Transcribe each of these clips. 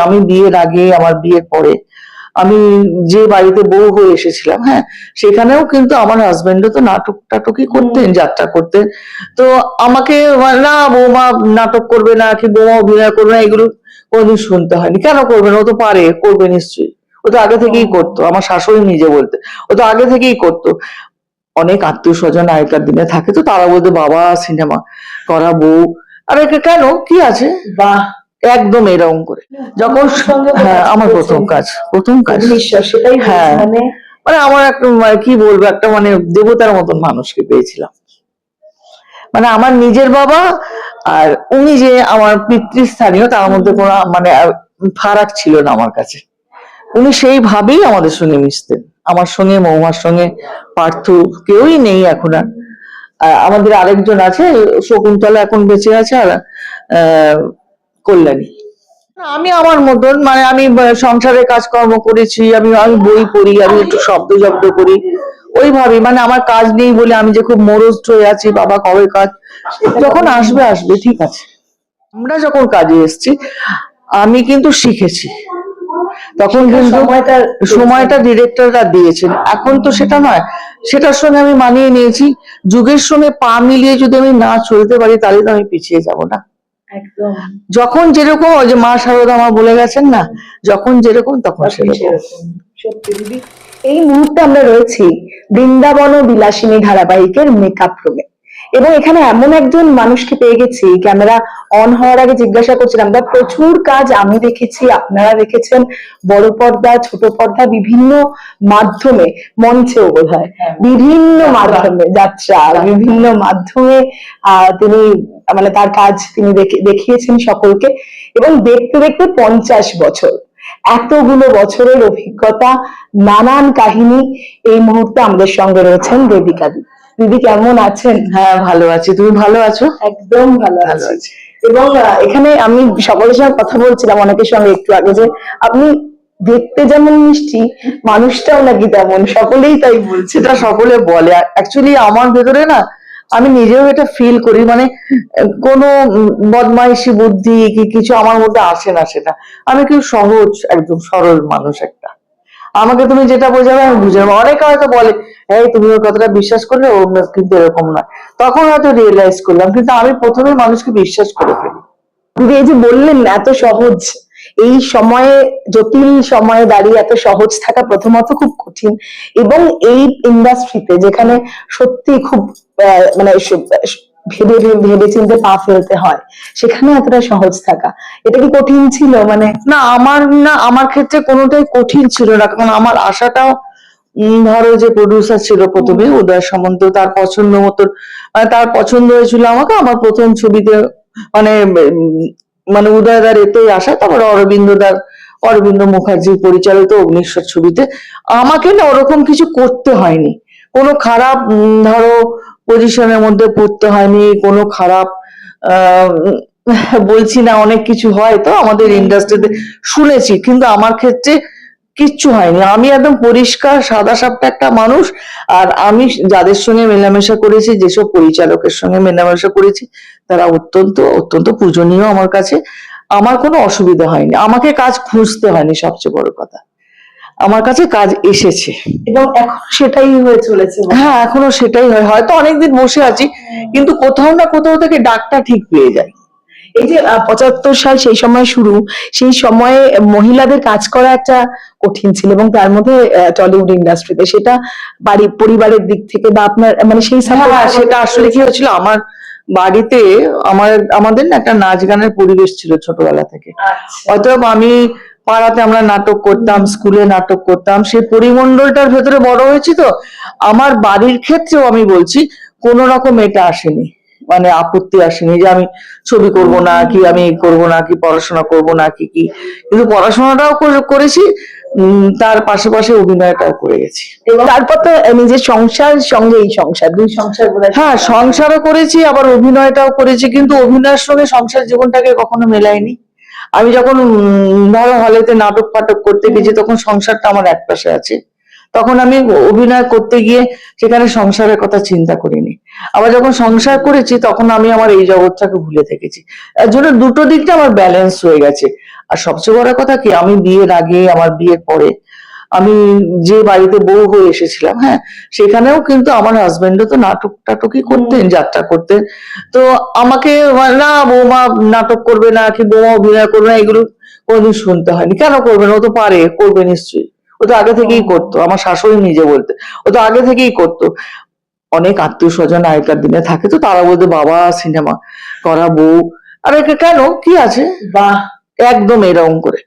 আমি বিয়ের আগে আমার বিয়ের পরে আমি যে বাড়িতে বউ হয়ে এসেছিলাম হ্যাঁ সেখানেও কিন্তু আমার হাজবেন্ডও তো নাটক টাটকই করতেন যাত্রা করতেন। তো আমাকে না বৌমা নাটক করবে না কি বৌমা অভিনয় করবে না এগুলো কোনোদিন শুনতে হয়নি। কেন করবে না? ও তো পারে করবে নিশ্চয়ই। ও তো আগে থেকেই করতো আমার শাশুড়ি নিজে বলতে ও তো আগে থেকেই করতো। অনেক আত্মীয় স্বজন আগেকার দিনে থাকে তো তারা বলতো বাবা সিনেমা করা বউ। আরে কেন? কি আছে? বাহ একদম এরকম করে। যখন সঙ্গে হ্যাঁ আমার প্রথম কাজ প্রথম কাজ। হ্যাঁ। মানে মানে আমার একটা মানে কি বলব একটা মানে দেবতার মতন মানুষকে পেয়েছিলাম। মানে আমার নিজের বাবা আর উনি যে আমার পিতৃস্থানীয় তার মধ্যে কোনো মানে ফারাক ছিল না আমার কাছে। উনি সেইভাবেই আমাদের সঙ্গে মিশতেন। আমার সঙ্গে মৌমার সঙ্গে পার্থ কেউই নেই এখন আর। আমাদের আরেকজন আছে শকুন্তলা এখন বেঁচে আছে আর আহ, কল্যাণী? আমি আমার মতন মানে আমি আহ, সংসারে কাজকর্ম করেছি আমি আমি বই পড়ি আমি একটু শব্দ জব্দ করি। ওইভাবে মানে আমার কাজ নেই বলে আমি যে খুব মরস্ট হয়ে আছি বাবা কবে কাজ? যখন আসবে আসবে ঠিক আছে। আমরা যখন কাজে এসেছি আমি কিন্তু শিখেছি। তখন কিন্তু সময়টা ডিরেক্টররা দিয়েছেন। এখন তো সেটা নয় সেটার সঙ্গে আমি মানিয়ে নিয়েছি। যুগের সঙ্গে পা মিলিয়ে যদি আমি না চলতে পারি তাহলে তো আমি পিছিয়ে যাব না। যখন যেরকম ওই যে মা শারদা মা বলে গেছেন না যখন যেরকম তখন সেরকম। সেরকম। সত্যি দিদি এই মুহূর্তে আমরা রয়েছি বৃন্দাবন ও বিলাসিনী ধারাবাহিকের মেকআপ রুমে এবং এখানে এমন একজন মানুষকে পেয়ে গেছি ক্যামেরা অন হওয়ার আগে জিজ্ঞাসা করছিলাম বা প্রচুর কাজ আমি দেখেছি আপনারা দেখেছেন বড় পর্দা ছোট পর্দা বিভিন্ন মাধ্যমে মঞ্চেও বোধ হয়। বিভিন্ন মাধ্যমে যাত্রা বিভিন্ন মাধ্যমে আহ তিনি মানে তার কাজ তিনি দেখে- দেখিয়েছেন সকলকে এবং দেখতে দেখতে পঞ্চাশ বছর। এতগুলো বছরের অভিজ্ঞতা নানান কাহিনী এই মুহূর্তে আমাদের সঙ্গে রয়েছেন দেবিকা দি দিদি কেমন আছেন? হ্যাঁ ভালো আছি। তুমি ভালো আছো? একদম ভালো আছি। এবং এখানে আমি সকলের সঙ্গে কথা বলছিলাম অনেকের সঙ্গে একটু আগে যে আপনি দেখতে যেমন মিষ্টি মানুষটাও নাকি তেমন। সকলেই তাই বলছে। সেটা সকলে বলে। অ্যাকচুয়ালি আমার ভেতরে না আমি নিজেও এটা ফিল করি। মানে কোনো বদমাইশি বুদ্ধি কি কিছু আমার মধ্যে আসে না সেটা। আমি খুব সহজ একদম সরল মানুষ একটা। আমাকে তুমি যেটা বোঝাবে আমি বুঝে নেব। অনেকে হয়তো বলে এই তুমি ওর কথাটা বিশ্বাস করলে ও কিন্তু এরকম নয়। তখন হয়তো রিয়েলাইজ করলাম কিন্তু আমি প্রথমে মানুষকে বিশ্বাস করে ফেলি। দিদি এই যে বললেন এত সহজ এই সময়ে জটিল সময়ে দাঁড়িয়ে এত সহজ থাকা প্রথমত খুব কঠিন এবং এই ইন্ডাস্ট্রিতে যেখানে সত্যি খুব মানে ভেবে ভেবে চিনতে পা ফেলতে হয় সেখানে এতটা সহজ থাকা এটা কি কঠিন ছিল? মানে না আমার না আমার ক্ষেত্রে কোনোটাই কঠিন ছিল না কারণ আমার আশাটাও ধরো যে প্রডিউসার ছিল প্রথমে উদয় সামন্ত তার পছন্দ মতন মানে তার পছন্দ হয়েছিল আমাকে আমার প্রথম ছবিতে মানে মানে উদয়দার এতেই আসা তারপর অরবিন্দদার অরবিন্দ মুখার্জি পরিচালিত অগ্নিশ্বর ছবিতে আমাকে না ওরকম কিছু করতে হয়নি। কোনো খারাপ ধরো পজিশনের মধ্যে পড়তে হয়নি কোনো খারাপ আহ, বলছি না অনেক কিছু হয় তো আমাদের ইন্ডাস্ট্রিতে শুনেছি কিন্তু আমার ক্ষেত্রে কিচ্ছু হয়নি। আমি একদম পরিষ্কার সাদা সাপটা একটা মানুষ আর আমি যাদের সঙ্গে মেলামেশা করেছি যেসব পরিচালকের সঙ্গে মেলামেশা করেছি তারা অত্যন্ত অত্যন্ত পূজনীয় আমার কাছে। আমার কোনো অসুবিধা হয়নি। আমাকে কাজ খুঁজতে হয়নি সবচেয়ে বড় কথা। আমার কাছে কাজ এসেছে। এবং এখন সেটাই হয়ে চলেছে। হ্যাঁ এখনও সেটাই হয়। হয়তো অনেকদিন বসে আছি কিন্তু কোথাও না কোথাও থেকে ডাকটা ঠিক পেয়ে যায়। এই যে পঁচাত্তর সাল সেই সময় শুরু সেই সময়ে মহিলাদের কাজ করা একটা কঠিন ছিল এবং তার মধ্যে টলিউড ইন্ডাস্ট্রিতে সেটা বাড়ি পরিবারের দিক থেকে বা আপনার মানে সেই হ্যাঁ টা সেটা আসলে কি হয়েছিল? আমার বাড়িতে আমার আমাদের না একটা নাচ গানের পরিবেশ ছিল ছোটবেলা থেকে। আচ্ছা। অতএব আমি পাড়াতে আমরা নাটক করতাম স্কুলে নাটক করতাম সেই পরিমণ্ডলটার ভেতরে বড় হয়েছি তো। আমার বাড়ির ক্ষেত্রেও আমি বলছি কোন রকম এটা আসেনি। মানে আপত্তি আসেনি যে আমি ছবি করব না কি আমি করব না কি পড়াশোনা করব না কি কি। কিন্তু পড়াশোনাটাও করেছি উম, তার পাশাপাশি অভিনয়টাও করে গেছি। তারপর তো নিজের সংসার সঙ্গে এই সংসার দুই সংসার হ্যাঁ সংসারও করেছি আবার অভিনয়টাও করেছি কিন্তু অভিনয়ের সঙ্গে সংসার জীবনটাকে কখনো মেলাইনি আমি যখন উম, ধরো হলেতে নাটক ফাটক করতে গেছি তখন সংসারটা আমার এক পাশে আছে। তখন আমি অভিনয় করতে গিয়ে সেখানে সংসারের কথা চিন্তা করিনি। আবার যখন সংসার করেছি তখন আমি আমার এই জগৎটাকে ভুলে থেকেছি। এর জন্য দুটো দিকটা আমার ব্যালেন্স হয়ে গেছে। আর সবচেয়ে বড় কথা কি আমি বিয়ের আগে আমার বিয়ের পরে আমি যে বাড়িতে বউ হয়ে এসেছিলাম হ্যাঁ সেখানেও কিন্তু আমার হাজবেন্ডও তো নাটক টাটকই করতেন যাত্রা করতেন। তো আমাকে না বৌমা নাটক করবে না কি বৌমা অভিনয় করবে না এগুলো কোনোদিন শুনতে হয়নি। কেন করবে না? ও তো পারে করবে নিশ্চয়ই। ও তো আগে থেকেই করতো আমার শাশুড়ি নিজে বলতে ও তো আগে থেকেই করতো। অনেক আত্মীয় স্বজন আগেকার দিনে থাকে তো তারা বলতো বাবা সিনেমা করা বউ। আরে কে- কেন? কি আছে? বাহ! একদম এরকম করে।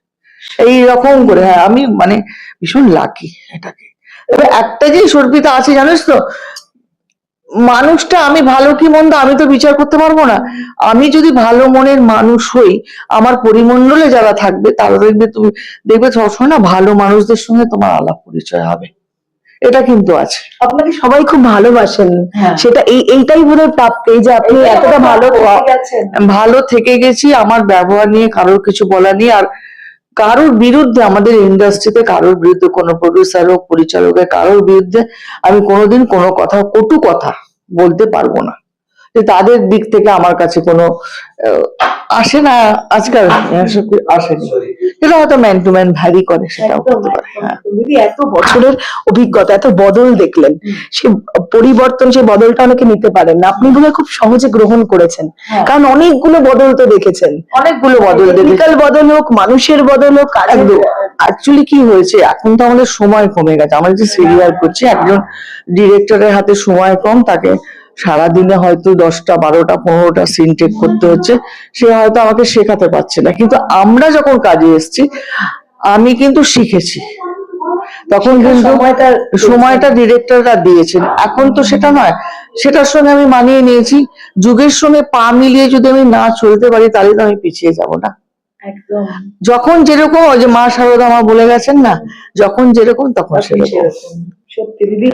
এই রকম করে হ্যাঁ আমি মানে ভীষণ লাকি এটাকে। তবে একটা যে সর্পিতা আছে জানিস তো? মানুষটা আমি ভালো কি মন্দ আমি তো বিচার করতে পারব না। আমি যদি ভালো মনের মানুষ হই আমার পরিমণ্ডলে যারা থাকবে তারা দেখবে তুমি দেখবে সবসময় না ভালো মানুষদের সঙ্গে তোমার আলাপ পরিচয় হবে। এটা কিন্তু আছে। আপনাকে সবাই খুব ভালোবাসেন। হ্যাঁ। সেটা এই এইটাই বোধহয় প্রাপ্য এই যে আপনি এতটা ভালো ভালো থেকে গেছি আমার ব্যবহার নিয়ে কারোর কিছু বলা নিয়ে আর কারোর বিরুদ্ধে আমাদের ইন্ডাস্ট্রিতে কারোর বিরুদ্ধে কোনো প্রডিউসার হোক পরিচালকের কারোর বিরুদ্ধে আমি কোনোদিন কোনো কথা কটু কথা বলতে পারব না। যে তাদের দিক থেকে আমার কাছে কোনো আহ, আসে না আজকাল আসেনি। সেটা হয়তো ম্যান টু ম্যান ভ্যারি করে সেটাও করতে পারে। হ্যাঁ। এত বছরের অভিজ্ঞতা এত বদল দেখলেন সে পরিবর্তন সে বদলটা অনেকে নিতে পারেন না। আপনি বোধহয় খুব সহজে গ্রহণ করেছেন হ্যাঁ। কারণ অনেকগুলো বদল তো দেখেছেন। অনেকগুলো বদল টেকনিক্যাল বদল হোক মানুষের বদল হোক অ্যাকচুয়ালি কি হয়েছে এখন তো আমাদের সময় কমে গেছে। আমরা যে সিরিয়াল করছি একজন ডিরেক্টরের হাতে সময় কম তাকে সারাদিনে হয়তো দশটা বারোটা পনেরোটা সিন টেক করতে হচ্ছে সে হয়তো আমাকে শেখাতে পারছে না। কিন্তু আমরা যখন কাজে এসেছি আমি কিন্তু শিখেছি। তখন কিন্তু সময়টা ডিরেক্টররা দিয়েছেন। এখন তো সেটা নয় সেটার সঙ্গে আমি মানিয়ে নিয়েছি। যুগের সঙ্গে পা মিলিয়ে যদি আমি না চলতে পারি তাহলে তো আমি পিছিয়ে যাব না। যখন যেরকম ওই যে মা শারদা মা বলে গেছেন না যখন যেরকম তখন সেরকম। সত্যি দিদি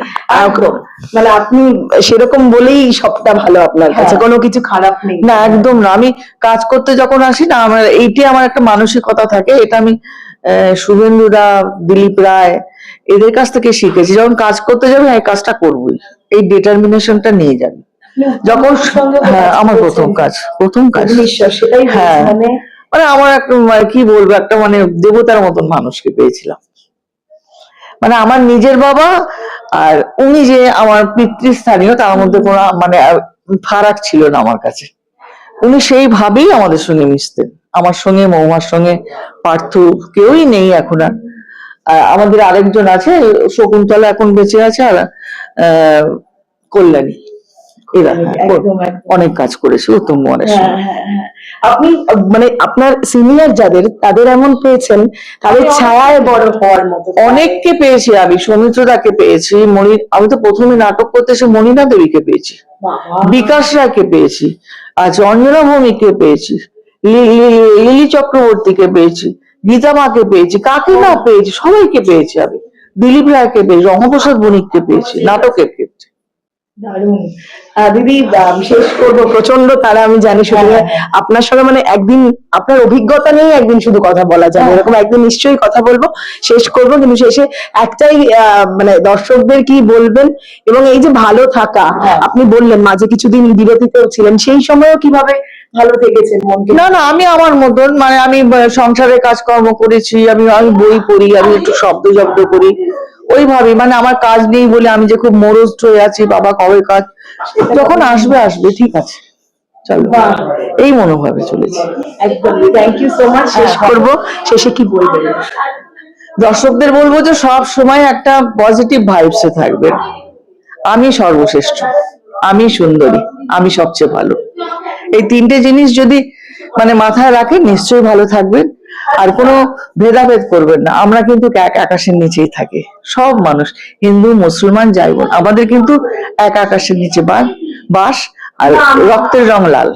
মানে আপনি সেরকম বলেই সবটা ভালো আপনার কাছে। হ্যাঁ। কোনো কিছু খারাপ নেই। না একদম না। আমি কাজ করতে যখন আসি না আমার এইটাই আমার একটা মানসিকতা থাকে। এটা আমি আহ, শুভেন্দু দা দিলীপ রায় এদের কাছ থেকে শিখেছি। যখন কাজ করতে যাবে এই কাজটা করবই এই ডিটারমিনেশনটা নিয়ে যাবে। যখন হ্যাঁ আমার প্রথম কাজ প্রথম কাজ। সেটাই হ্যাঁ। মানে মানে আমার একটা মানে কি বলব একটা মানে দেবতার মতন মানুষকে পেয়েছিলাম। মানে আমার নিজের বাবা আর উনি যে আমার পিতৃস্থানীয় তার মধ্যে কোনো মানে ফারাক ছিল না আমার কাছে উনি সেইভাবেই আমাদের সঙ্গে মিশতেন আমার সঙ্গে মৌমার সঙ্গে পার্থ কেউই নেই এখন আর আমাদের আরেকজন আছে শকুন্তলা এখন বেঁচে আছে আর আহ, কল্যাণী এরা। অনেক কাজ করেছে উত্তম কুমারের হ্যাঁ, সঙ্গে হ্যাঁ, হ্যাঁ। আপনি মানে আপনার সিনিয়র যাদের তাদের এমন পেয়েছেন তাদের ছায়ায় বড় হওয়ার মতো অনেককে পেয়েছি আমি সৌমিত্রদাকে পেয়েছি মণি আমি তো প্রথমে নাটক করতে এসে মণিনা দেবীকে পেয়েছি। বিকাশ রায়কে পেয়েছি আচ্ছা অঞ্জনা ভৌমিককে পেয়েছি লিলি চক্রবর্তীকে পেয়েছি গীতা মাকে পেয়েছি কাকে না পেয়েছি সবাইকে পেয়েছি আমি দিলীপ রায়কে পেয়েছি রঙ্গপ্রসাদ বণিককে পেয়েছি নাটকের দারুণ। দিদি শেষ করব। প্রচণ্ড তারা আমি জানি শুধু হ্যাঁ, আপনার সঙ্গে মানে একদিন আপনার অভিজ্ঞতা নিয়ে একদিন শুধু কথা বলা যাবে হ্যাঁ। এরকম একদিন নিশ্চয়ই কথা বলব শেষ করব। কিন্তু শেষে একটাই মানে দর্শকদের কি বলবেন? এবং এই যে ভালো থাকা হ্যাঁ। আপনি বললেন মাঝে কিছুদিন বিরতিতেও ছিলেন সেই সময়ও কীভাবে ভালো থেকেছেন না না আমি আমার মতন মানে আমি সংসারে কাজকর্ম করেছি আমি আমি বই পড়ি আমি একটু শব্দ জব্দ করি। ওইভাবে মানে আমার কাজ নেই বলে আমি যে খুব মরস্ট হয়ে আছি বাবা কবে কাজ? যখন আসবে আসবে ঠিক আছে। চলো। এই মনোভাবে চলেছি। একদম। থ্যাংক ইউ সো মাচ শেষ করব। শেষে কি বলবেন দর্শকদের বলব যে সব সময় একটা পজিটিভ ভাইবসে থাকবে। আমি সর্বশ্রেষ্ঠ। আমি সুন্দরী। আমি সবচেয়ে ভালো। এই তিনটে জিনিস যদি মানে মাথায় রাখেন নিশ্চয়ই ভালো থাকবেন আর কোনো ভেদাভেদ করবেন না। আমরা কিন্তু এক আকাশের নিচেই থাকি। সব মানুষ, হিন্দু, মুসলমান, যাই বল, আমাদের কিন্তু এক আকাশের নিচে বাস আর রক্তের রং লাল।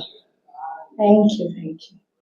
Thank you thank you